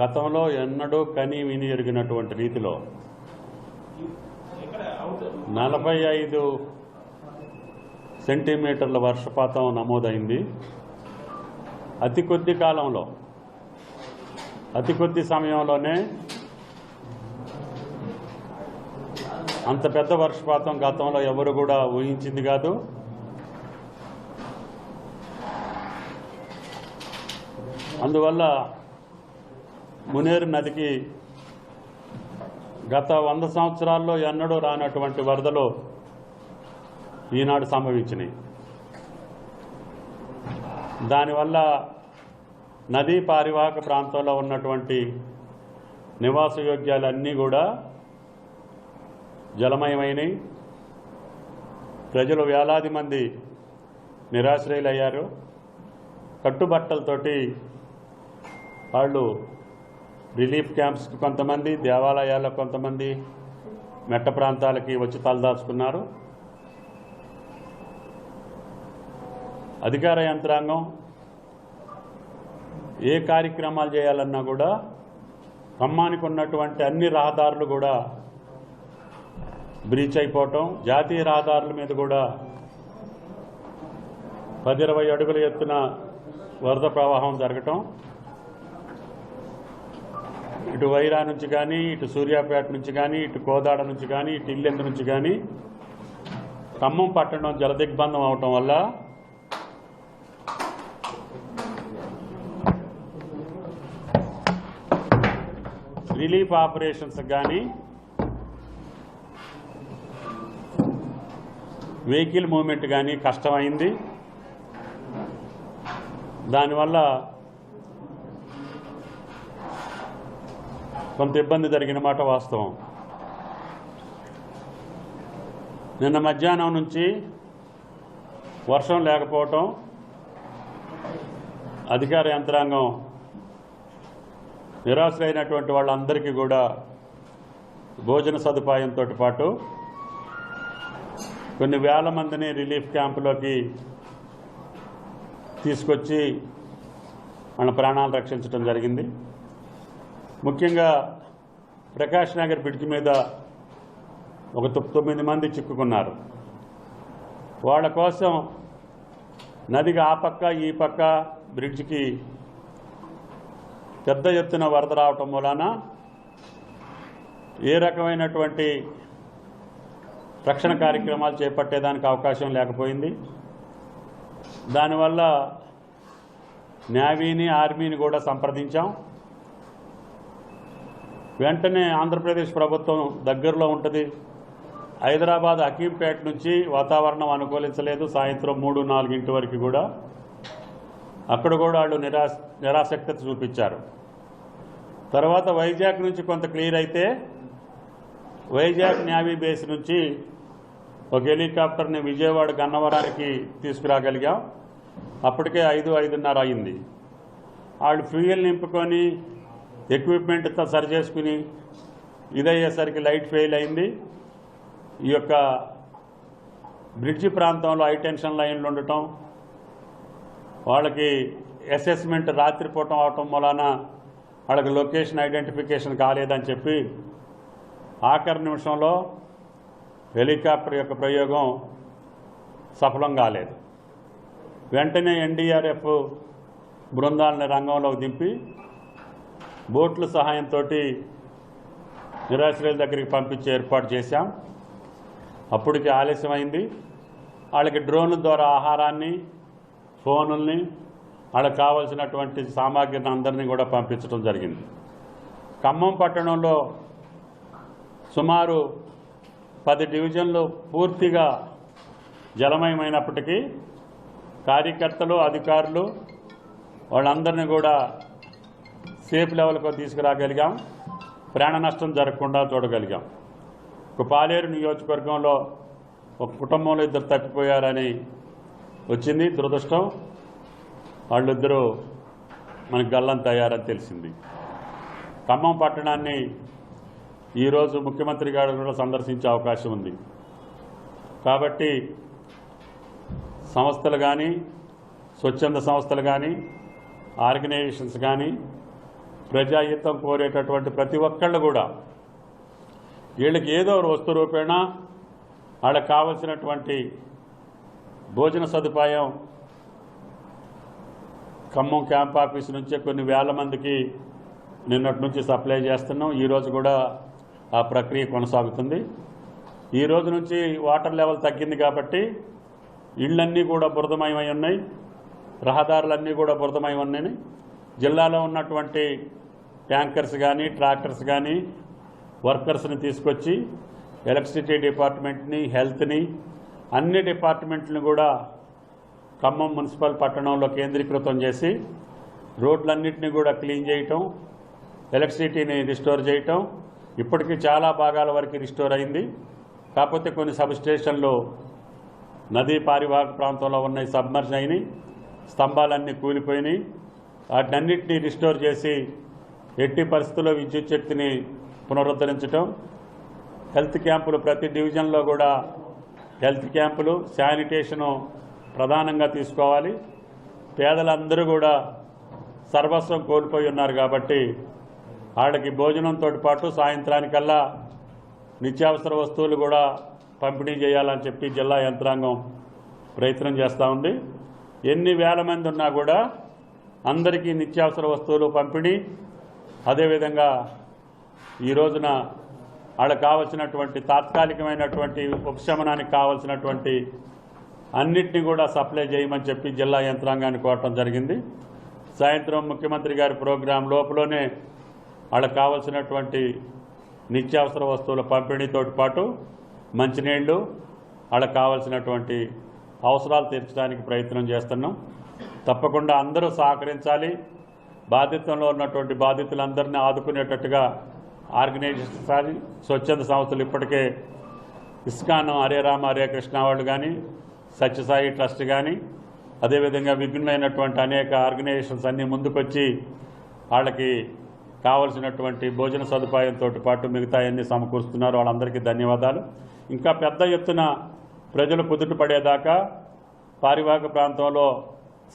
గతంలో ఎన్నడూ కని విని ఎరిగినటువంటి రీతిలో నలభై ఐదు సెంటీమీటర్ల వర్షపాతం నమోదైంది. అతి కొద్ది కాలంలో అతి కొద్ది సమయంలోనే అంత పెద్ద వర్షపాతం గతంలో ఎవరు కూడా ఊహించింది కాదు. అందువల్ల మునేరు నదికి గత వంద సంవత్సరాల్లో ఎన్నడూ రానటువంటి వరదలు ఈనాడు సంభవించినాయి. దానివల్ల నదీ పారివాహక ప్రాంతంలో ఉన్నటువంటి నివాసయోగ్యాలన్నీ కూడా జలమయమైనవి ప్రజలు వేలాది మంది నిరాశ్రయులయ్యారు. కట్టుబట్టలతోటి వాళ్ళు రిలీఫ్ క్యాంప్స్కి కొంతమంది దేవాలయాల్లో కొంతమంది మెట్ట ప్రాంతాలకి వచ్చి తలదాచుకున్నారు అధికార యంత్రాంగం ఏ కార్యక్రమాలు చేయాలన్నా కూడా ఖమ్మానికి ఉన్నటువంటి అన్ని రహదారులు కూడా బ్రీచ్ అయిపోవటం జాతీయ రహదారుల మీద కూడా పది ఇరవై అడుగుల ఎత్తున వరద ప్రవాహం జరగటం ఇటు వైరా నుంచి కానీ ఇటు సూర్యాపేట నుంచి కానీ ఇటు కోదాడ నుంచి కానీ ఇటు ఇల్లెందు నుంచి కానీ ఖమ్మం పట్టణం జలదిగ్బంధం అవటం వల్ల రిలీఫ్ ఆపరేషన్స్ కానీ వెహికల్ మూమెంట్ కానీ కష్టమైంది. దానివల్ల కొంత ఇబ్బంది జరిగిన మాట వాస్తవం. నిన్న మధ్యాహ్నం నుంచి వర్షం లేకపోవటం అధికార యంత్రాంగం నిరాశలైనటువంటి వాళ్ళందరికీ కూడా భోజన సదుపాయంతో పాటు కొన్ని వేల మందిని రిలీఫ్ క్యాంపులోకి తీసుకొచ్చి మన ప్రాణాలు రక్షించడం జరిగింది. ముఖ్యంగా ప్రకాష్ నగర్ పిడికి మీద ఒక తొ- తొమ్మిది మంది చిక్కుకున్నారు. వాళ్ళ కోసం నదికి ఆ పక్క ఈ పక్క బ్రిడ్జికి పెద్ద ఎత్తున వరద రావటం మూలాన ఏ రకమైనటువంటి రక్షణ కార్యక్రమాలు చేపట్టేదానికి అవకాశం లేకపోయింది. దానివల్ల నేవీని ఆర్మీని కూడా సంప్రదించాం. వెంటనే ఆంధ్రప్రదేశ్ ప్రభుత్వం దగ్గరలో ఉంటుంది. హైదరాబాద్ హకీంపేట నుంచి వాతావరణం అనుకూలించలేదు. సాయంత్రం మూడు నాలుగింటి వరకు కూడా. అక్కడ కూడా వాళ్ళు నిరాశ నిరాసక్తత చూపించారు. తర్వాత వైజాగ్ నుంచి కొంత క్లియర్ అయితే వైజాగ్ న్యావీ బేస్ నుంచి ఒక హెలికాప్టర్ని విజయవాడ గన్నవరానికి తీసుకురాగలిగాం. అప్పటికే ఐదు ఐదున్నర అయింది. వాళ్ళు ఫ్యూయల్ నింపుకొని ఎక్విప్మెంట్తో సరి చేసుకుని ఇదయ్యేసరికి లైట్ ఫెయిల్ అయింది. ఈ యొక్క బ్రిడ్జి ప్రాంతంలో హై టెన్షన్ లైన్లు ఉండటం వాళ్ళకి అసెస్మెంట్ రాత్రిపూటం అవటం వలన వాళ్ళకి లొకేషన్ ఐడెంటిఫికేషన్ కాలేదని చెప్పి ఆఖరి నిమిషంలో హెలికాప్టర్ యొక్క ప్రయోగం సఫలం కాలేదు. వెంటనే ఎన్డీఆర్ఎఫ్ బృందాలని రంగంలోకి దింపి బోట్ల సహాయంతో నిరాశ్రయుల దగ్గరికి పంపించే ఏర్పాటు చేశాం. అప్పటికి ఆలస్యమైంది. వాళ్ళకి డ్రోన్ల ద్వారా ఆహారాన్ని ఫోనుల్ని వాళ్ళకి కావలసినటువంటి సామాగ్రిని అందరినీ కూడా పంపించడం జరిగింది. ఖమ్మం పట్టణంలో సుమారు పది డివిజన్లు పూర్తిగా జలమయమైనప్పటికీ కార్యకర్తలు అధికారులు వాళ్ళందరినీ కూడా సేఫ్ లెవెల్కు తీసుకురాగలిగాం. ప్రాణ నష్టం జరగకుండా చూడగలిగాం. ఒక పాలేరు నియోజకవర్గంలో ఒక కుటుంబంలో ఇద్దరు తప్పిపోయారని వచ్చింది దురదృష్టం. వాళ్ళిద్దరూ మనకి గల్లం తయారని తెలిసింది. ఖమ్మం పట్టణాన్ని ఈరోజు ముఖ్యమంత్రి గారు కూడా సందర్శించే అవకాశం ఉంది. కాబట్టి సంస్థలు కానీ స్వచ్ఛంద సంస్థలు కానీ ఆర్గనైజేషన్స్ కానీ ప్రజాహితం కోరేటటువంటి ప్రతి ఒక్కళ్ళు కూడా వీళ్ళకి ఏదో ఒక వస్తు రూపేణా వాళ్ళకి కావలసినటువంటి భోజన సదుపాయం ఖమ్మం క్యాంప్ ఆఫీస్ నుంచే కొన్ని వేల మందికి నిన్నటి నుంచి సప్లై చేస్తున్నాం. ఈరోజు కూడా ఆ ప్రక్రియ కొనసాగుతుంది. ఈ రోజు నుంచి వాటర్ లెవెల్ తగ్గింది కాబట్టి ఇళ్ళన్నీ కూడా బురదమయమై ఉన్నాయి. రహదారులన్నీ కూడా బురదమై ఉన్నాయి. జిల్లాలో ఉన్నటువంటి ట్యాంకర్స్ కానీ ట్రాక్టర్స్ కానీ వర్కర్స్ని తీసుకొచ్చి ఎలక్ట్రిసిటీ డిపార్ట్మెంట్ని హెల్త్ని అన్ని డిపార్ట్మెంట్లను కూడా ఖమ్మం మున్సిపల్ పట్టణంలో కేంద్రీకృతం చేసి రోడ్లన్నింటినీ కూడా క్లీన్ చేయటం ఎలక్ట్రిసిటీని రిస్టోర్ చేయటం ఇప్పటికీ చాలా భాగాల వరకు రిస్టోర్ అయింది. కాకపోతే కొన్ని సబ్ స్టేషన్లు నదీ పారివాహక ప్రాంతంలో ఉన్నాయి సబ్మర్జ్ అయినాయి స్తంభాలన్నీ కూలిపోయినాయి. వాటినన్నింటినీ రిస్టోర్ చేసి ఎట్టి పరిస్థితుల్లో విద్యుత్ శక్తిని పునరుద్ధరించటం హెల్త్ క్యాంపులు ప్రతి డివిజన్లో కూడా హెల్త్ క్యాంపులు శానిటేషను ప్రధానంగా తీసుకోవాలి. పేదలందరూ కూడా సర్వస్వం కోల్పోయి ఉన్నారు కాబట్టి వాళ్ళకి భోజనంతో పాటు సాయంత్రానికల్లా నిత్యావసర వస్తువులు కూడా పంపిణీ చేయాలని చెప్పి జిల్లా యంత్రాంగం ప్రయత్నం చేస్తూ ఉంది. ఎన్ని వేల మంది ఉన్నా కూడా అందరికీ నిత్యావసర వస్తువులు పంపిణీ అదేవిధంగా ఈ రోజున వాళ్ళకి కావలసినటువంటి తాత్కాలికమైనటువంటి ఉపశమనానికి కావలసినటువంటి అన్నిటినీ కూడా సప్లై చేయమని చెప్పి జిల్లా యంత్రాంగాన్ని కోరటం జరిగింది. సాయంత్రం ముఖ్యమంత్రి గారి ప్రోగ్రాం లోపలనే వాళ్ళకి కావలసినటువంటి నిత్యావసర వస్తువుల పంపిణీతో పాటు మంచినీళ్ళు వాళ్ళకి కావలసినటువంటి అవసరాలు తీర్చడానికి ప్రయత్నం చేస్తున్నాం. తప్పకుండా అందరూ సహకరించాలి. బాధితంలో ఉన్నటువంటి బాధితులందరినీ ఆదుకునేటట్టుగా ఆర్గనైజేషన్ సారి స్వచ్ఛంద సంస్థలు ఇప్పటికే ఇస్కానం హరే రామ హరే కృష్ణ వాళ్ళు కానీ సత్యసాయి ట్రస్ట్ కానీ అదేవిధంగా విభిన్నమైనటువంటి అనేక ఆర్గనైజేషన్స్ అన్నీ ముందుకొచ్చి వాళ్ళకి కావలసినటువంటి భోజన సదుపాయంతో పాటు మిగతా అన్ని సమకూరుస్తున్నారు. వాళ్ళందరికీ ధన్యవాదాలు. ఇంకా పెద్ద ఎత్తున ప్రజలు కుదుట పారివాహక ప్రాంతంలో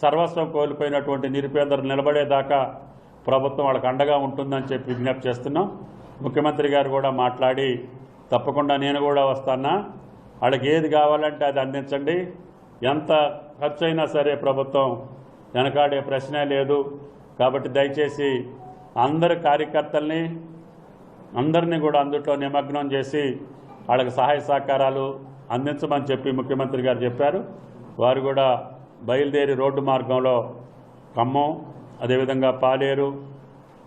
సర్వస్వం కోల్పోయినటువంటి నిరుపేదలు నిలబడేదాకా ప్రభుత్వం వాళ్ళకి అండగా ఉంటుందని చెప్పి విజ్ఞప్తి చేస్తున్నాం. ముఖ్యమంత్రి గారు కూడా మాట్లాడి తప్పకుండా నేను కూడా వస్తానా వాళ్ళకి ఏది కావాలంటే అది అందించండి. ఎంత ఖర్చు అయినా సరే ప్రభుత్వం వెనకాడే ప్రశ్నే లేదు. కాబట్టి దయచేసి అందరు కార్యకర్తల్ని అందరినీ కూడా అందుట్లో నిమగ్నం చేసి వాళ్ళకి సహాయ సహకారాలు అందించమని చెప్పి ముఖ్యమంత్రి గారు చెప్పారు. వారు కూడా బయలుదేరి రోడ్డు మార్గంలో ఖమ్మం అదేవిధంగా పాలేరు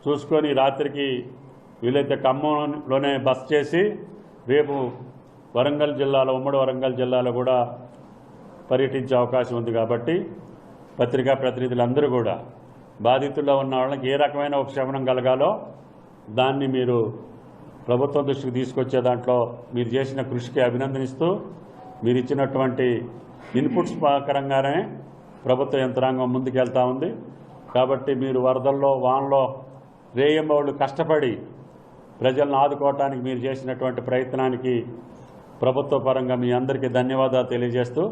చూసుకొని రాత్రికి వీలైతే ఖమ్మంలోనే బస్ చేసి రేపు వరంగల్ జిల్లాలో ఉమ్మడి వరంగల్ జిల్లాలో కూడా పర్యటించే అవకాశం ఉంది కాబట్టి పత్రికా ప్రతినిధులందరూ కూడా బాధితుల్లో ఉన్న వాళ్ళకి ఏ రకమైన ఉపశమనం కలగాలో దాన్ని మీరు ప్రభుత్వం దృష్టికి తీసుకొచ్చే దాంట్లో మీరు చేసిన కృషికి అభినందనిస్తూ మీరు ఇచ్చినటువంటి ఇన్పుట్స్ ప్రకారంగానే ప్రభుత్వ యంత్రాంగం ముందుకెళ్తా ఉంది. కాబట్టి మీరు వరదల్లో వానలో వాళ్ళు కష్టపడి ప్రజలను ఆదుకోవటానికి మీరు చేసినటువంటి ప్రయత్నానికి ప్రభుత్వ పరంగా మీ అందరికీ ధన్యవాదాలు తెలియజేస్తూ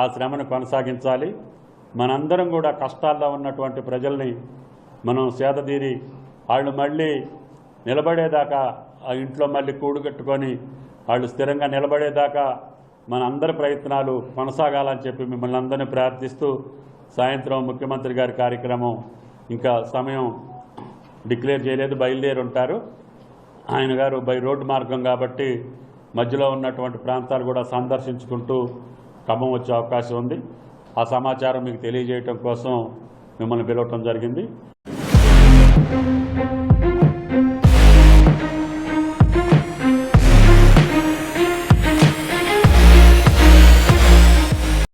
ఆ శ్రమను కొనసాగించాలి. మనందరం కూడా కష్టాల్లో ఉన్నటువంటి ప్రజల్ని మనం సేదతీరి వాళ్ళు మళ్ళీ నిలబడేదాకా ఆ ఇంట్లో మళ్ళీ కూడుగట్టుకొని వాళ్ళు స్థిరంగా నిలబడేదాకా మన అందరి ప్రయత్నాలు కొనసాగాలని చెప్పి మిమ్మల్ని అందరినీ ప్రార్థిస్తూ సాయంత్రం ముఖ్యమంత్రి గారి కార్యక్రమం ఇంకా సమయం డిక్లేర్ చేయలేదు బయలుదేరి ఉంటారు ఆయన గారు బై రోడ్డు మార్గం కాబట్టి మధ్యలో ఉన్నటువంటి ప్రాంతాలు కూడా సందర్శించుకుంటూ ఖమ్మం వచ్చే అవకాశం ఉంది. ఆ సమాచారం మీకు తెలియజేయటం కోసం మిమ్మల్ని పిలవటం జరిగింది.